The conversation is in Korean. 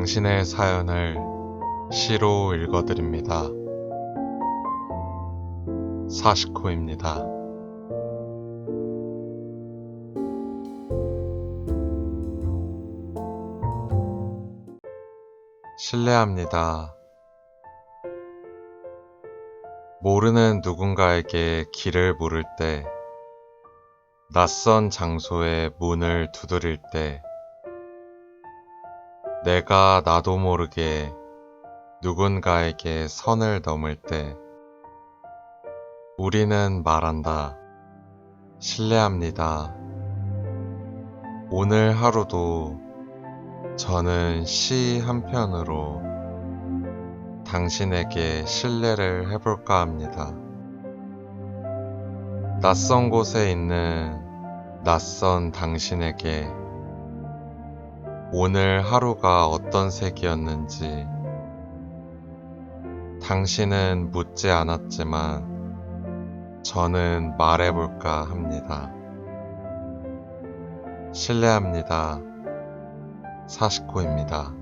당신의 사연을 시로 읽어드립니다. 사시코입니다. 실례합니다. 모르는 누군가에게 길을 물을 때, 낯선 장소에 문을 두드릴 때, 내가 나도 모르게 누군가에게 선을 넘을 때, 우리는 말한다. 실례합니다. 오늘 하루도 저는 시 한 편으로 당신에게 신뢰를 해볼까 합니다. 낯선 곳에 있는 낯선 당신에게 오늘 하루가 어떤 색이었는지 당신은 묻지 않았지만 저는 말해볼까 합니다. 실례합니다. 사시코입니다.